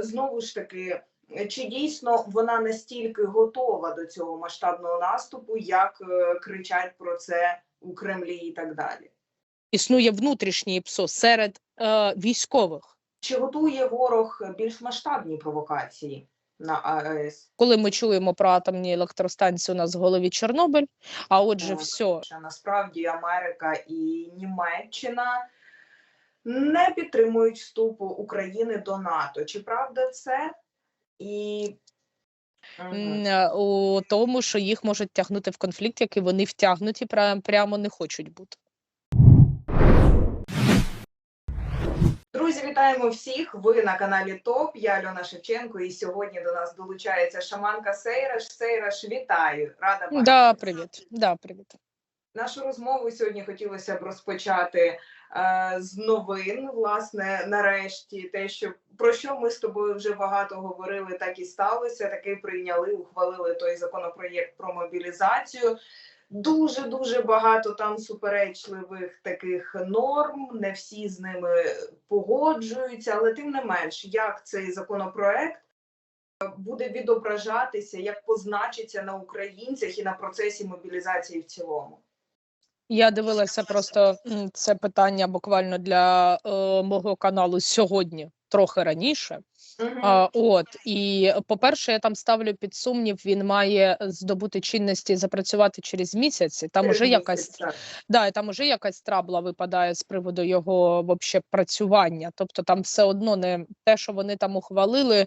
Знову ж таки, чи дійсно вона настільки готова до цього масштабного наступу, як е, кричать про це у Кремлі і так далі? Існує внутрішній ПСО серед е, військових. Чи готує ворог більш масштабні провокації на АЕС? Коли ми чуємо про атомні електростанції, у нас в голові Чорнобиль. А отже, Так. все насправді Америка і Німеччина не підтримують вступу України до НАТО. Чи правда це? І е, у тому, що їх можуть тягнути в конфлікт, який вони втягнуті, прямо не хочуть бути. Друзі, вітаємо всіх! Ви на каналі ТОП. Я Альона Шевченко, і сьогодні до нас долучається шаманка Сейраш. Сейраш, вітаю! Рада бачити. Да, привіт. Да, привіт. Нашу розмову сьогодні хотілося б розпочати з новин. Власне, нарешті, те, що про що ми з тобою вже багато говорили, так і сталося. Таки прийняли, ухвалили той законопроєкт про мобілізацію. Дуже дуже багато там суперечливих таких норм. Не всі з ними погоджуються, але тим не менш, як цей законопроект е, буде відображатися, як позначиться на українцях і на процесі мобілізації в цілому. Я дивилася просто це питання буквально для е, мого каналу сьогодні, трохи раніше. А, от і по-перше, я там ставлю під сумнів, він має здобути чинності запрацювати через місяць. Там Через уже якась місяць, да, там уже якась трабла випадає з приводу його вообще працювання. Тобто там все одно не те, що вони там ухвалили.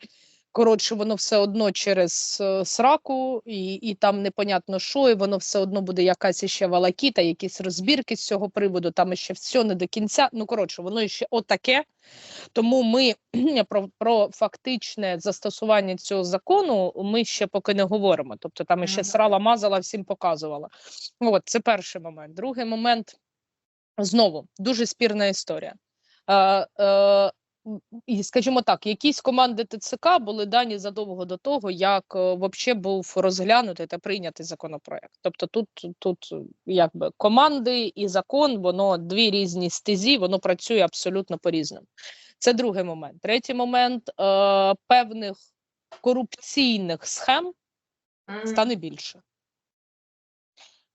Коротше, воно все одно через е, сраку, і, і там непонятно що, і воно все одно буде якась іще валакіта, якісь розбірки з цього приводу, там ще все не до кінця. Ну, коротше, воно ще отаке. Тому ми про, про фактичне застосування цього закону ми ще поки не говоримо. Тобто там ще срала, мазала, всім показувала. От це перший момент. Другий момент знову дуже спірна історія. Е, е, і, скажімо так, якісь команди ТЦК були дані задовго до того, як взагалі був розглянутий та прийнятий законопроект. Тобто тут, тут е, якби команди і закон, воно дві різні стезі, воно працює абсолютно по-різному. Це другий момент. Третій момент е, певних корупційних схем стане більше.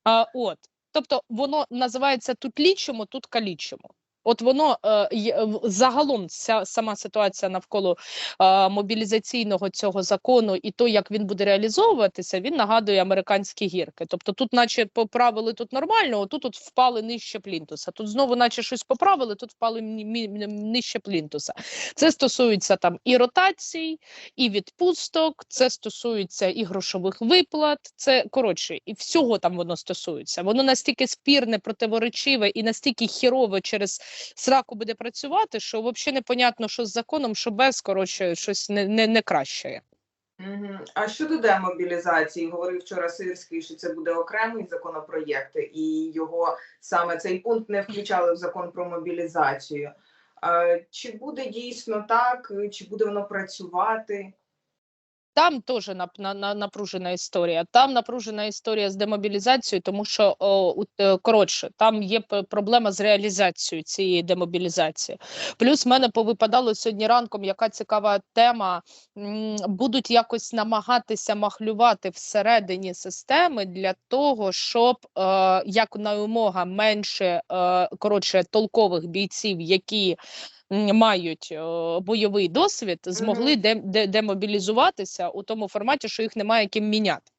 А, от. Тобто воно називається тут лічимо, тут калічимо. От воно е, загалом ця сама ситуація навколо е, мобілізаційного цього закону і то, як він буде реалізовуватися, він нагадує американські гірки. Тобто, тут, наче поправили тут нормально, отут тут впали нижче плінтуса. Тут знову, наче щось поправили, тут впали нижче плінтуса. Це стосується там і ротацій, і відпусток, це стосується і грошових виплат. Це коротше, і всього там воно стосується. Воно настільки спірне, противоречиве і настільки хірове через сраку буде працювати, що взагалі непонятно, що з законом, що без коротше, щось не, не, не краще. А щодо демобілізації, говорив вчора Сирський, що це буде окремий законопроєкт, і його саме цей пункт не включали в закон про мобілізацію. Чи буде дійсно так, чи буде воно працювати? Там теж нап- на, на, напружена історія. Там напружена історія з демобілізацією, тому що о, е, коротше, там є проблема з реалізацією цієї демобілізації. Плюс в мене повипадало сьогодні ранком, яка цікава тема. Будуть якось намагатися махлювати всередині системи для того, щоб е, як наймога менше е, коротше толкових бійців, які мають бойовий досвід, змогли де, де, демобілізуватися у тому форматі, що їх немає ким міняти.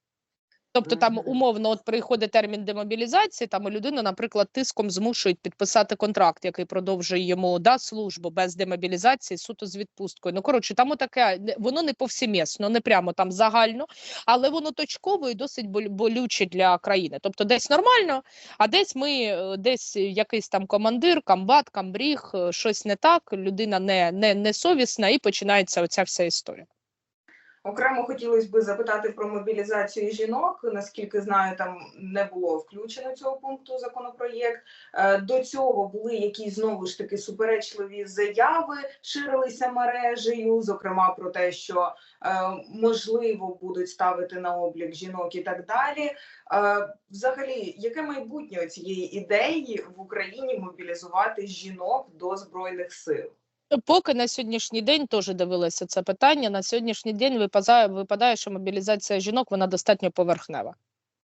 Тобто там умовно от приходить термін демобілізації, там і людину, наприклад, тиском змушують підписати контракт, який продовжує йому да, службу без демобілізації, суто з відпусткою. Ну коротше, там таке воно не повсімісно, не прямо там загально, але воно точково і досить болюче для країни. Тобто, десь нормально, а десь ми е, десь якийсь там командир, камбат, камбріг, е, щось не так, людина не, не, не совісна, і починається оця вся історія. Окремо хотілося б запитати про мобілізацію жінок. Наскільки знаю, там не було включено цього пункту законопроєкт. Е, До цього були якісь знову ж таки суперечливі заяви, ширилися мережею, зокрема про те, що е, можливо будуть ставити на облік жінок і так далі. Е, Взагалі, яке майбутнє цієї ідеї в Україні мобілізувати жінок до збройних сил? Поки на сьогоднішній день теж дивилася це питання. На сьогоднішній день випадає, випадає, що мобілізація жінок вона достатньо поверхнева.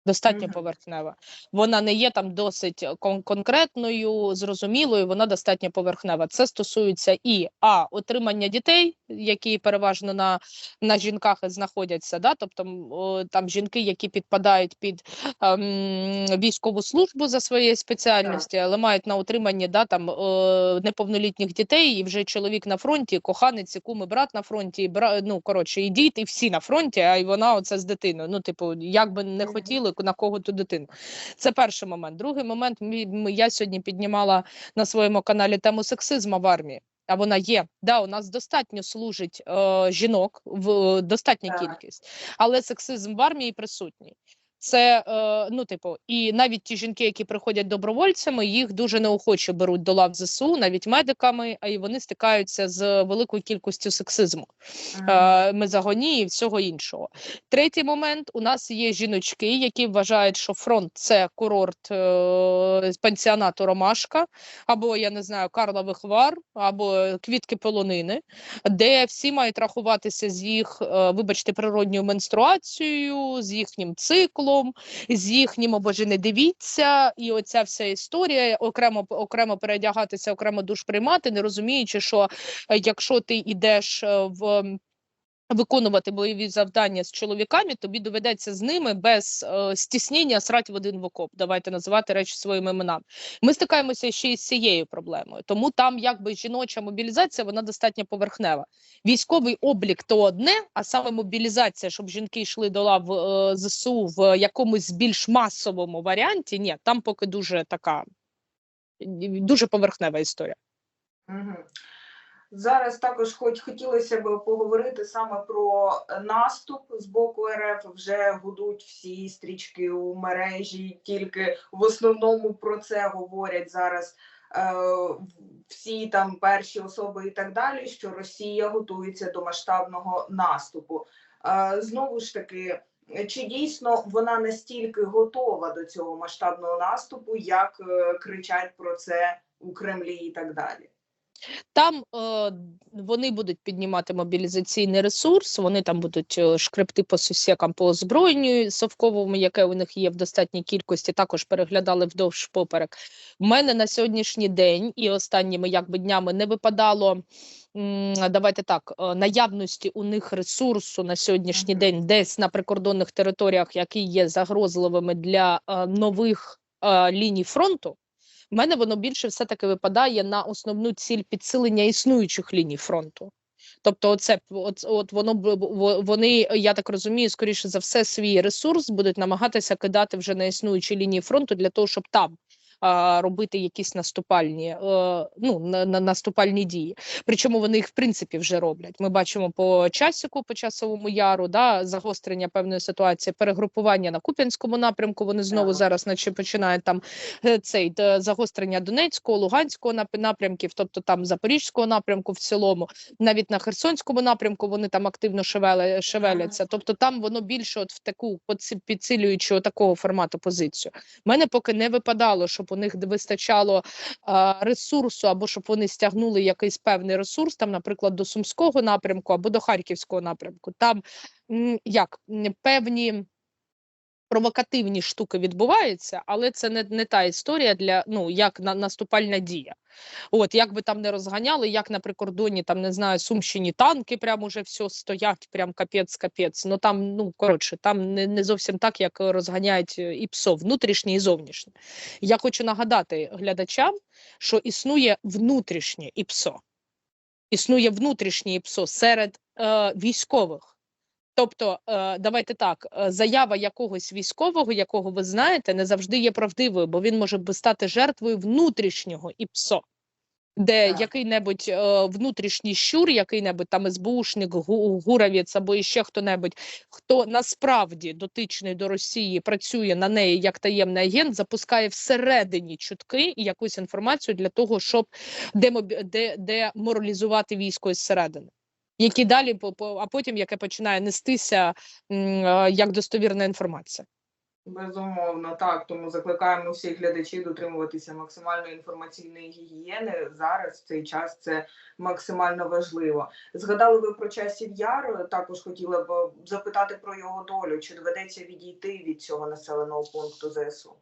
Достатньо поверхнева. Вона не є там досить кон- конкретною, зрозумілою. Вона достатньо поверхнева. Це стосується і а отримання дітей, які переважно на, на жінках знаходяться. Да? Тобто о, там жінки, які підпадають під ем, військову службу за своєю спеціальністю, але мають на утриманні да, там, е, неповнолітніх дітей, і вже чоловік на фронті, коханець, і кум брат на фронті, і бра... ну коротше, і діти, і всі на фронті, а й вона оце з дитиною. Ну, типу, як би не хотіли на кого ту дитину. Це перший момент. Другий момент, я сьогодні піднімала на своєму каналі тему сексизму в армії. А вона є. Да, у нас достатньо служить е, жінок в достатня кількість, але сексизм в армії присутній. Це е, ну, типу, і навіть ті жінки, які приходять добровольцями, їх дуже неохоче беруть до лав ЗСУ, навіть медиками, а й вони стикаються з великою кількістю сексизму Мгм. е, мезогонії і всього іншого. Третій момент: у нас є жіночки, які вважають, що фронт це курорт е, пансіонату Ромашка, або я не знаю, Карлових Вар, або квітки полонини, де всі мають рахуватися з їх, е, вибачте, природньою менструацією, з їхнім циклом, з їхнім «О, Боже, не дивіться, і оця вся історія окремо окремо передягатися, окремо душ приймати, не розуміючи, що е, якщо ти йдеш е, в. Виконувати бойові завдання з чоловіками, тобі доведеться з ними без е, стіснення срати в один в окоп. Давайте називати речі своїми іменами. Ми стикаємося ще із цією проблемою. Тому там, якби жіноча мобілізація, вона достатньо поверхнева. Військовий облік то одне, а саме мобілізація, щоб жінки йшли до лав е, ЗСУ в якомусь більш масовому варіанті. Ні, там поки дуже така дуже поверхнева історія. Мгм. Зараз також хоч хотілося б поговорити саме про наступ з боку РФ. Вже гудуть всі стрічки у мережі, тільки в основному про це говорять зараз е, всі там перші особи і так далі, що Росія готується до масштабного наступу. Е, знову ж таки, чи дійсно вона настільки готова до цього масштабного наступу, як е, кричать про це у Кремлі і так далі? Там е, вони будуть піднімати мобілізаційний ресурс, вони там будуть е, шкребти по сусікам по озброєнню совковому, яке у них є в достатній кількості. Також переглядали вдовж поперек. У мене на сьогоднішній день і останніми якби днями не випадало. Давайте так, е, наявності у них ресурсу на сьогоднішній Мгм. день десь на прикордонних територіях, які є загрозливими для е, нових е, ліній фронту. В мене воно більше все-таки випадає на основну ціль підсилення існуючих ліній фронту. Тобто, оце от, от воно вони, я так розумію, скоріше за все, свій ресурс будуть намагатися кидати вже на існуючі лінії фронту для того, щоб там. А, Робити якісь наступальні е, ну на, на наступальні дії. Причому вони їх в принципі вже роблять. Ми бачимо по часіку, по часовому яру, да загострення певної ситуації, перегрупування на Куп'янському напрямку. Вони знову зараз, наче починають там е, цей загострення Донецького, Луганського напрямків, тобто там Запорізького напрямку в цілому, навіть на Херсонському напрямку вони там активно шевели, шевеляться. Тобто там воно більше от в таку підсилюючу такого формату позицію. У мене поки не випадало, щоб у них вистачало ресурсу, або щоб вони стягнули якийсь певний ресурс, там, наприклад, до Сумського напрямку або до Харківського напрямку. Там як певні провокативні штуки відбуваються, але це не, не та історія для ну як на наступальна дія. От як би там не розганяли, як на прикордоні там не знаю, Сумщині танки прям уже все стоять, прям капець, капець. Ну там ну коротше, там не, не зовсім так, як розганяють е, і ПСО, внутрішнє і зовнішнє. Я хочу нагадати глядачам, що існує внутрішнє ІПСО. Існує внутрішнє ІПСО серед е, військових. Тобто, е, давайте так, е, заява якогось військового, якого ви знаєте, не завжди є правдивою, бо він може стати жертвою внутрішнього ІПСО, де який-небудь е, внутрішній щур, який-небудь там СБУшник, гу- гуравець або іще хто-небудь, хто насправді дотичний до Росії, працює на неї як таємний агент, запускає всередині чутки і якусь інформацію для того, щоб деморалізувати військо зсередини. Які далі а потім яке починає нестися е, як достовірна інформація. Безумовно, так. Тому закликаємо всіх глядачів дотримуватися максимальної інформаційної гігієни. Зараз в цей час це максимально важливо. Згадали ви про часів яр. Також хотіла б запитати про його долю. Чи доведеться відійти від цього населеного пункту ЗСУ?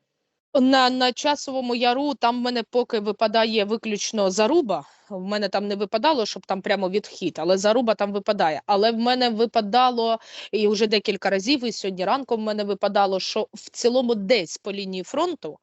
На, на часовому яру там в мене поки випадає виключно заруба. В мене там не випадало, щоб там прямо відхід, але заруба там випадає. Але в мене випадало і вже декілька разів, і сьогодні ранком в мене випадало, що в цілому десь по лінії фронту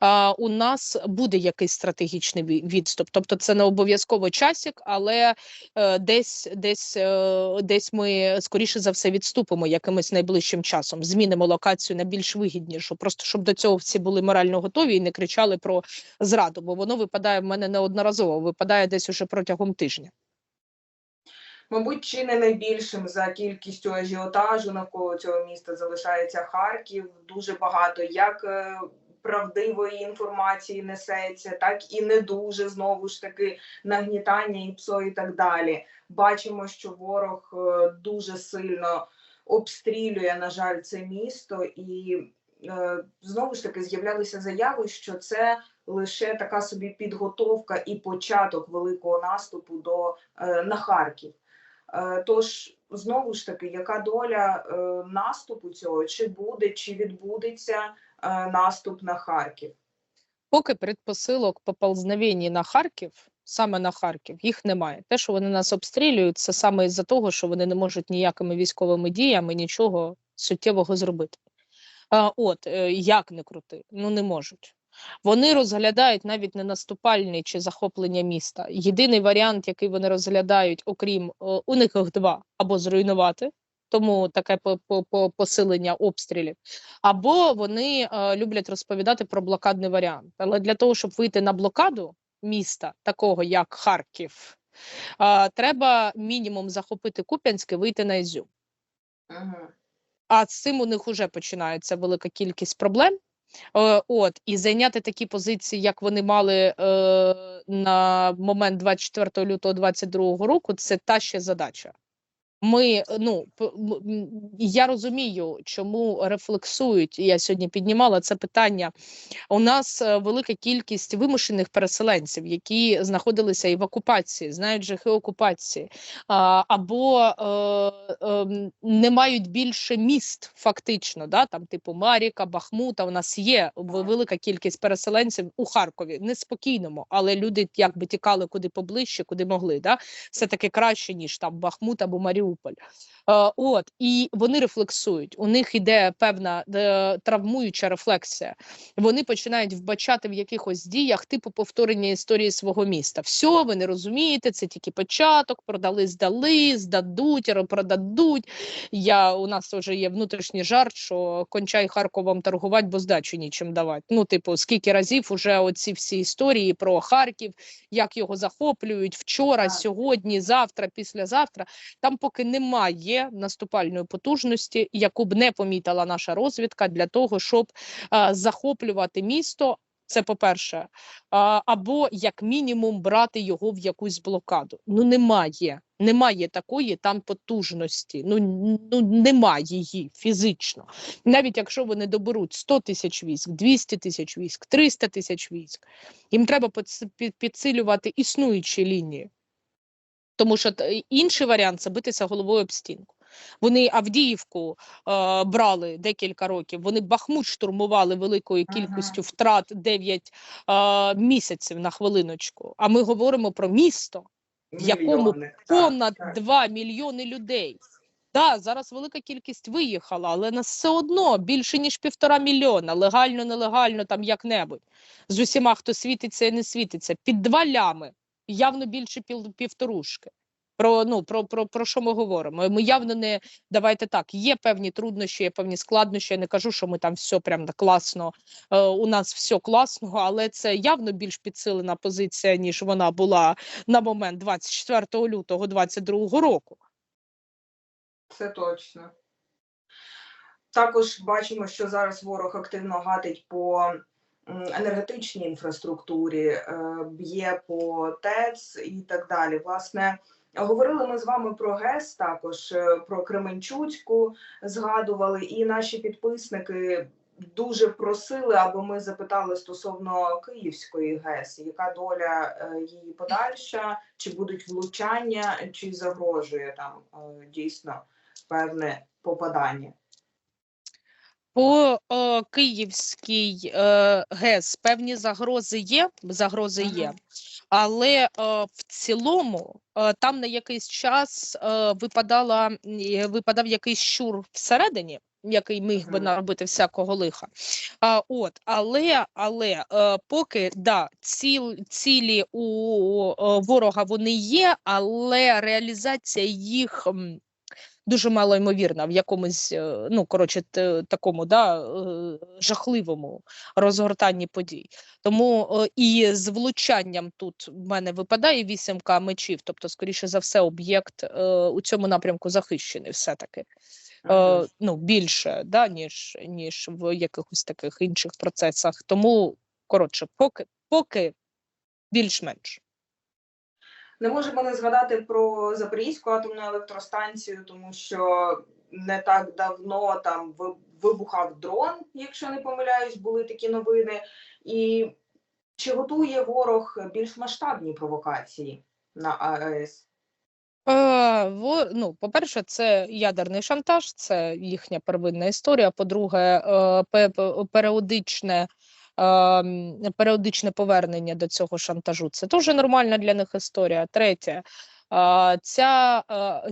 а, у нас буде якийсь стратегічний відступ. Тобто це не обов'язково часик, але е, десь, десь, е, десь ми скоріше за все відступимо якимось найближчим часом. Змінимо локацію на більш вигіднішу, просто щоб до цього всі були морально готові і не кричали про зраду, бо воно випадає в мене неодноразово, випадає десь уже протягом тижня. Мабуть, чи не найбільшим за кількістю ажіотажу навколо цього міста залишається Харків. Дуже багато як е, правдивої інформації несеться, так і не дуже знову ж таки нагнітання і ПСО і так далі. Бачимо, що ворог е, дуже сильно обстрілює, на жаль, це місто, і е, знову ж таки з'являлися заяви, що це лише така собі підготовка і початок великого наступу до е, на Харків. Е, Тож знову ж таки, яка доля е, наступу цього? Чи буде, чи відбудеться наступ на Харків? Поки предпосилок поползновення на Харків, саме на Харків, їх немає. Те, що вони нас обстрілюють, це саме із-за того, що вони не можуть ніякими військовими діями нічого суттєвого зробити. А, от як не крути, ну не можуть. Вони розглядають навіть не наступальні чи захоплення міста. Єдиний варіант, який вони розглядають, окрім у них їх два, або зруйнувати, тому таке по- по- по- посилення обстрілів, або вони е, люблять розповідати про блокадний варіант. Але для того, щоб вийти на блокаду міста, такого як Харків, е, треба мінімум захопити Куп'янське, вийти на Ізюм. Угу. А з цим у них вже починається велика кількість проблем. Е, от і зайняти такі позиції, як вони мали е, на момент 24 лютого 2022 року, це та ще задача. Ми е, ну я розумію, чому рефлексують. Я сьогодні піднімала це питання. У нас е, велика кількість вимушених переселенців, які знаходилися і в окупації, знають жахи окупації, або е, е, не мають більше міст, фактично, да, там типу Маріка, Бахмута. У нас є велика кількість переселенців у Харкові, неспокійному, але люди якби тікали куди поближче, куди могли. Да? Все таки краще, ніж там Бахмут або Маріуполь. Е, от і вони рефлексують. У них іде певна е, травмуюча рефлексія. Вони починають вбачати в якихось діях типу повторення історії свого міста. Все, ви не розумієте, це тільки початок. Продали, здали, здадуть, продадуть. Я у нас вже є внутрішній жарт, що кончай Харковом торгувати, бо здачу нічим давати. Ну, типу, скільки разів уже оці всі історії про Харків, як його захоплюють вчора, сьогодні, завтра, післязавтра. Там поки немає наступальної потужності, яку б не помітила наша розвідка для того, щоб а, захоплювати місто. Це по-перше, а, або як мінімум брати його в якусь блокаду. Ну немає, немає такої там потужності. Ну, ну немає її фізично. Навіть якщо вони доберуть 100 тисяч військ, 200 тисяч військ, 300 тисяч військ, їм треба підсилювати існуючі лінії. Тому що інший варіант це битися головою об стінку. Вони Авдіївку е, брали декілька років. Вони Бахмут штурмували великою Ага. кількістю втрат 9 е, місяців на хвилиночку. А ми говоримо про місто, В якому Мільйони. Понад так. 2 мільйони людей. Так, зараз велика кількість виїхала, але нас все одно більше ніж півтора мільйона, легально, нелегально, там як-небудь. З усіма, хто світиться і не світиться, під два лями, явно більше пів, півторушки. Про, ну, про, про, про що ми говоримо? Ми явно не давайте так. Є певні труднощі, є певні складнощі. Я не кажу, що ми там все прям класно. Е, у нас все класно, але це явно більш підсилена позиція, ніж вона була на момент 24 лютого 2022 року. Це точно. Також бачимо, що зараз ворог активно гатить по енергетичній інфраструктурі, е, б'є по ТЕЦ і так далі. Власне, говорили ми з вами про ГЕС, також е, про Кременчуцьку згадували, і наші підписники дуже просили, аби ми запитали стосовно Київської ГЕС, яка доля е, її подальша, чи будуть влучання, чи загрожує там дійсно певне попадання. По е, Київській е, ГЕС певні загрози є, загрози є, але е, в цілому е, там на якийсь час е, випадала, випадав якийсь щур всередині, який міг би наробити всякого лиха. А, от, але, але е, поки да, ціл, цілі у е, ворога вони є, але реалізація їх. Дуже мало ймовірна в якомусь, е, ну коротше, такому да, е, жахливому розгортанні подій. Тому е, і з влучанням тут в мене випадає вісімка мечів, тобто, скоріше за все, об'єкт у цьому напрямку захищений все-таки. Е, ну, більше, да, ніж, ніж в якихось таких інших процесах. Тому, коротше, поки, поки більш-менш. Не можемо не згадати про Запорізьку атомну електростанцію, тому що не так давно там вибухав дрон, якщо не помиляюсь, були такі новини. І чи готує ворог більш масштабні провокації на АЕС? Е, ну, по-перше, це ядерний шантаж, це їхня первинна історія. По-друге, е, пе- пе- періодичне, періодичне повернення до цього шантажу. Це дуже нормальна для них історія. Третє, ця,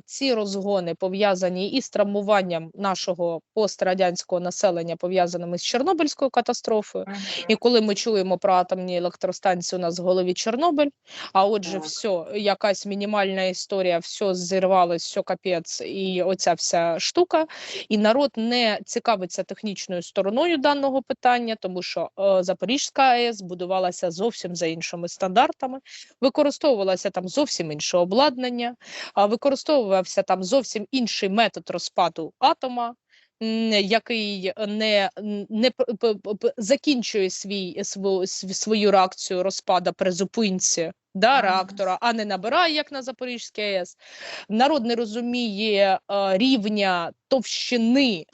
ці розгони пов'язані із травмуванням нашого пострадянського населення, пов'язаними з Чорнобильською катастрофою. І коли ми чуємо про атомні електростанції, у нас в голові Чорнобиль. А отже, все, якась мінімальна історія, все зірвалось, все капець, і оця вся штука. І народ не цікавиться технічною стороною даного питання, тому що е, Запорізька АЕС будувалася зовсім за іншими стандартами, використовувалося там зовсім інше обладнання, а використовувався там зовсім інший метод розпаду атома. Який не, не п- закінчує свій свою, свою реакцію розпада при зупинці да, реактора, а не набирає, як на Запорізькій АЕС. Народ не розуміє е, рівня товщини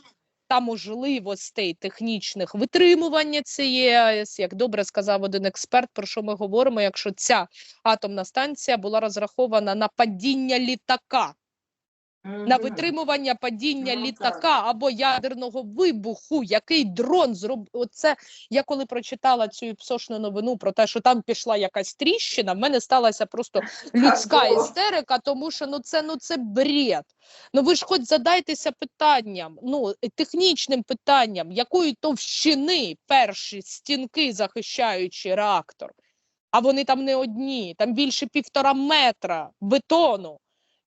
та можливостей технічних витримування цієї АЕС. Як добре сказав один експерт, про що ми говоримо, якщо ця атомна станція була розрахована на падіння літака на витримування падіння Ну, так. літака або ядерного вибуху, який дрон зробив. Оце я коли прочитала цю псошну новину про те, що там пішла якась тріщина, в мене сталася просто людська істерика, тому що ну це ну це бред. Ну ви ж хоч задайтеся питанням, ну технічним питанням, якої товщини перші стінки захищаючи реактор, а вони там не одні, там більше півтора метра бетону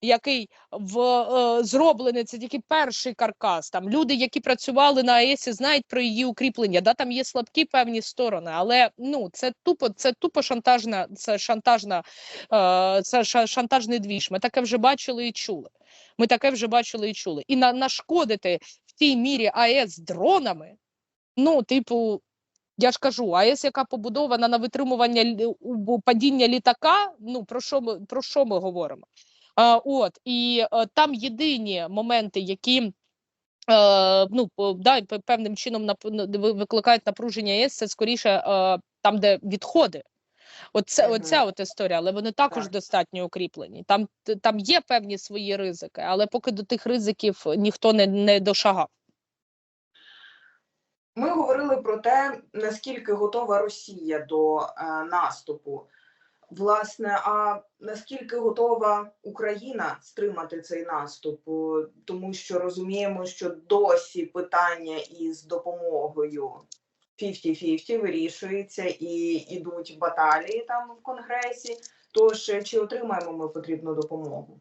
який в е, зроблений, це тільки перший каркас. Там люди, які працювали на АЕСі, знають про її укріплення. Да, там є слабкі певні сторони, але ну це тупо, це тупо шантажна, це шантажна, е, це шантажний двіж. Ми таке вже бачили і чули. Ми таке вже бачили і чули. І на нашкодити в тій мірі АЕС дронами. Ну, типу. Я ж кажу, АЕС, яка побудована на витримування падіння літака. Ну про що ми про що ми говоримо? От і е, там єдині моменти, які е, ну да, певним чином нап- н- викликають напруження ЄС, це скоріше е, там, де відходи. Оце, оця от історія, але вони також Так. достатньо укріплені. Там, там є певні свої ризики, але поки до тих ризиків ніхто не, не дошагав. Ми говорили про те, наскільки готова Росія до е, наступу. Власне, а наскільки готова Україна стримати цей наступ? Тому що розуміємо, що досі питання із допомогою 50-50 вирішується і йдуть баталії там в Конгресі. Тож е, чи отримаємо ми потрібну допомогу?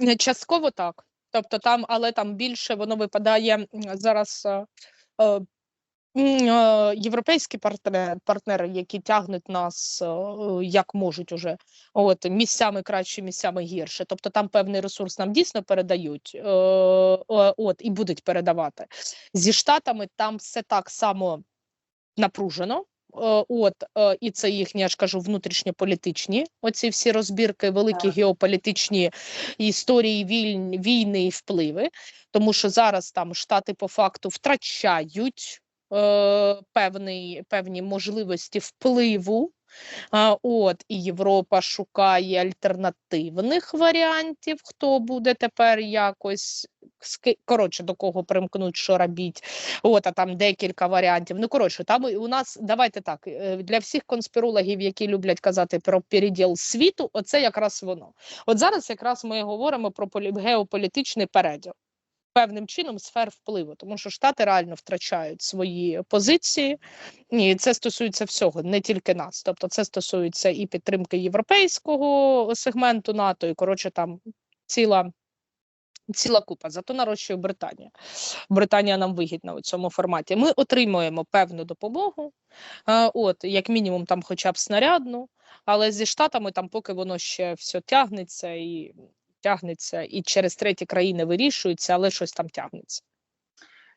Е, Частково так. Тобто там, але там більше воно випадає зараз. Європейські партнери, партнери, які тягнуть нас е, як можуть уже, от місцями краще, місцями гірше. Тобто там певний ресурс нам дійсно передають, е, е, от і будуть передавати. Зі штатами там все так само напружено. От і це їхні, я ж кажу, внутрішньополітичні оці всі розбірки, великі Так. геополітичні історії війн, війни і впливи, тому що зараз там штати по факту втрачають е, певний, певні можливості впливу. От, і Європа шукає альтернативних варіантів, хто буде тепер якось коротше, до кого примкнуть, що робіть. От, а там декілька варіантів. Ну, коротше, там у нас давайте так е, для всіх конспірологів, які люблять казати про переділ світу, оце якраз воно. От зараз якраз ми говоримо про полі- геополітичний переділ. Певним чином сфер впливу, тому що Штати реально втрачають свої позиції, і це стосується всього, не тільки нас. Тобто, це стосується і підтримки європейського сегменту НАТО, і коротше там ціла. Ціла купа, зато нарощує Британія. Британія нам вигідна у цьому форматі. Ми отримуємо певну допомогу, е, от як мінімум, там, хоча б снарядну, але зі штатами там поки воно ще все тягнеться і тягнеться, і через треті країни вирішується, але щось там тягнеться.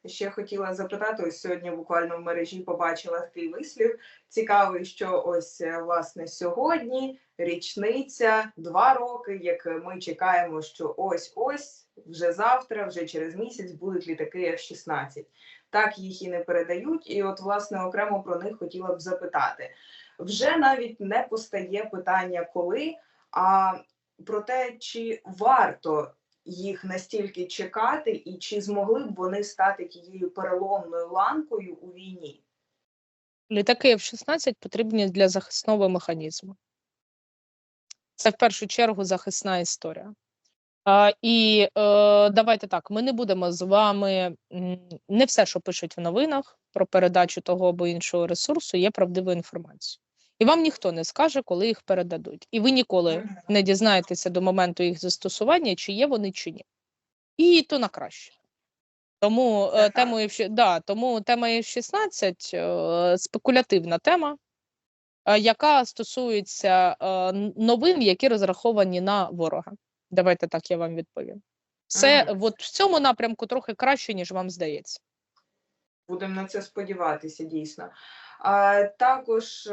Ще хотіла запитати, ось сьогодні буквально в мережі побачила такий вислів. Цікавий, що ось е, власне сьогодні річниця, два роки, як ми чекаємо, що ось ось вже завтра, вже через місяць будуть літаки F-16. Так їх і не передають. І от, власне, окремо про них хотіла б запитати. Вже навіть не постає питання коли, а про те, чи варто їх настільки чекати, і чи змогли б вони стати тією переломною ланкою у війні? Літаки F-16 потрібні для захисного механізму. Це в першу чергу захисна історія. А, і е, давайте так: ми не будемо з вами не все, що пишуть в новинах про передачу того або іншого ресурсу, є правдивою інформацією. І вам ніхто не скаже, коли їх передадуть. І ви ніколи не дізнаєтеся до моменту їх застосування, чи є вони, чи ні. І то на краще. Тому Це е, темою F- да, тому тема F-16 е, спекулятивна тема, е, яка стосується е, новин, які розраховані на ворога. Давайте так я вам відповім. Все Мгм. от в цьому напрямку трохи краще, ніж вам здається. Будемо на це сподіватися, дійсно. А, також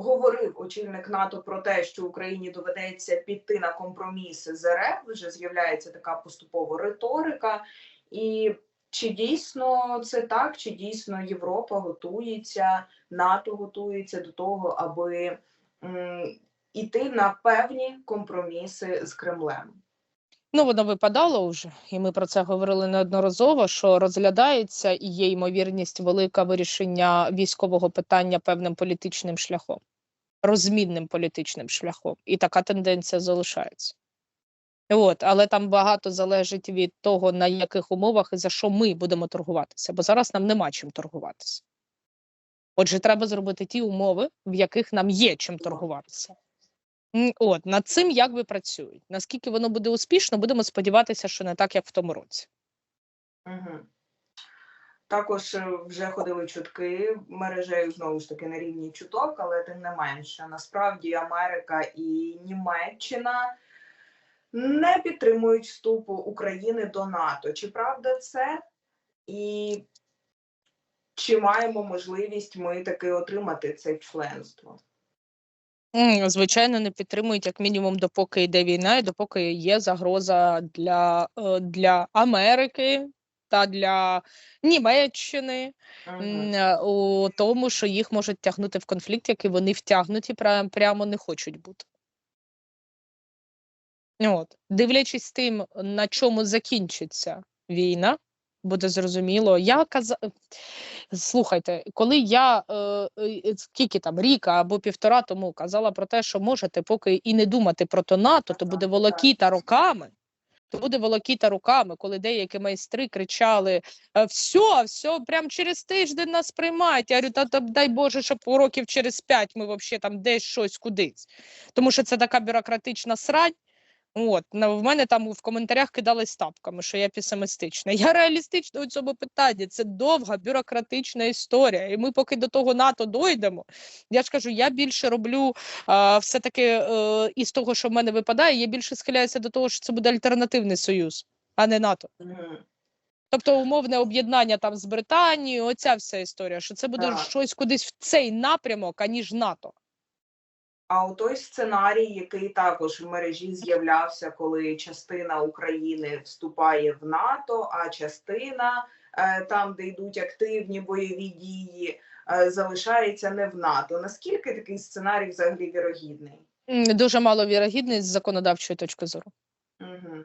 говорив очільник НАТО про те, що Україні доведеться піти на компроміси з РФ. Вже з'являється така поступова риторика. І чи дійсно це так, чи дійсно Європа готується, НАТО готується до того, аби іти на певні компроміси з Кремлем? Ну, воно випадало вже, і ми про це говорили неодноразово. Що розглядається і є ймовірність велика вирішення військового питання певним політичним шляхом, розмінним політичним шляхом, і така тенденція залишається. От, але там багато залежить від того, на яких умовах і за що ми будемо торгуватися, бо зараз нам нема чим торгуватися. Отже, треба зробити ті умови, в яких нам є чим торгуватися. От над цим як би працюють. Наскільки воно буде успішно, будемо сподіватися, що не так, як в тому році. Угу. Також е, вже ходили чутки мережею знову ж таки на рівні чуток, але тим не менше, насправді Америка і Німеччина не підтримують вступу України до НАТО. Чи правда це? І чи маємо можливість ми таки отримати це членство? Звичайно, не підтримують як мінімум, допоки йде війна, і допоки є загроза для, е, для Америки та для Німеччини. М, е, у тому, що їх можуть тягнути в конфлікт, який вони втягнуті прямо не хочуть бути. От. Дивлячись тим, на чому закінчиться війна, буде зрозуміло. Я каза... Слухайте, коли я е, е, скільки там ріка або півтора тому казала про те, що можете поки і не думати про то НАТО, то буде волокіта роками. То буде волокіта руками, коли деякі майстри кричали: все, все, прямо через тиждень нас приймають. Я говорю, та, та дай Боже, щоб років через п'ять ми взагалі там десь щось кудись. Тому що це така бюрократична срань. От, в мене там в коментарях кидались тапками, що я песимістична. Я реалістична у цьому питанні. Це довга бюрократична історія. І ми поки до того НАТО дойдемо. Я ж кажу, я більше роблю а, все-таки е, із того, що в мене випадає, я більше схиляюся до того, що це буде альтернативний союз, а не НАТО. Тобто умовне об'єднання там з Британією, оця вся історія, що це буде щось кудись в цей напрямок, аніж НАТО. А у той сценарій, який також в мережі з'являвся, коли частина України вступає в НАТО, а частина е, там, де йдуть активні бойові дії, е, залишається не в НАТО. Наскільки такий сценарій взагалі вірогідний? Дуже Дуже маловірогідний з законодавчої точки зору. Угу.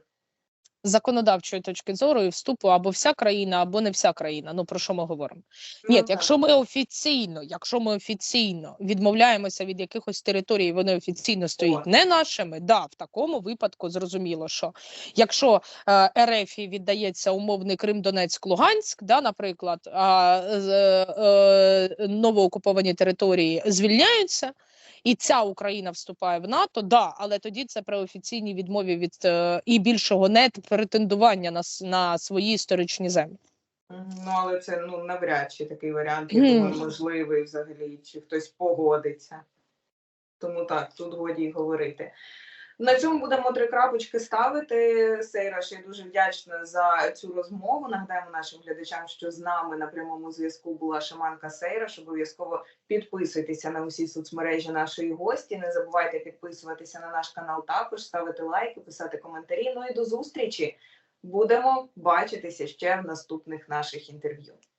Законодавчої точки зору і вступу або вся країна, або не вся країна. Ну про що ми говоримо? Ні, якщо ми офіційно, якщо ми офіційно відмовляємося від якихось територій, вони офіційно стоять От. не нашими, да, в такому випадку зрозуміло, що якщо е, РФ віддається умовний Крим, Донецьк, Луганськ, да, наприклад, а е, е, новоокуповані території звільняються. І ця Україна вступає в НАТО, да, але тоді це при офіційній відмові від е, і більшого не претендування на, на свої історичні землі. Ну, але це ну навряд чи такий варіант, я думаю, можливий взагалі, чи хтось погодиться. Тому так, тут годі й говорити. На цьому будемо три крапочки ставити. Сейраш, я дуже вдячна за цю розмову. Нагадаємо нашим глядачам, що з нами на прямому зв'язку була шаманка Сейраш. Обов'язково підписуйтеся на усі соцмережі нашої гості. Не забувайте підписуватися на наш канал також, ставити лайки, писати коментарі. Ну і до зустрічі. Будемо бачитися ще в наступних наших інтерв'ю.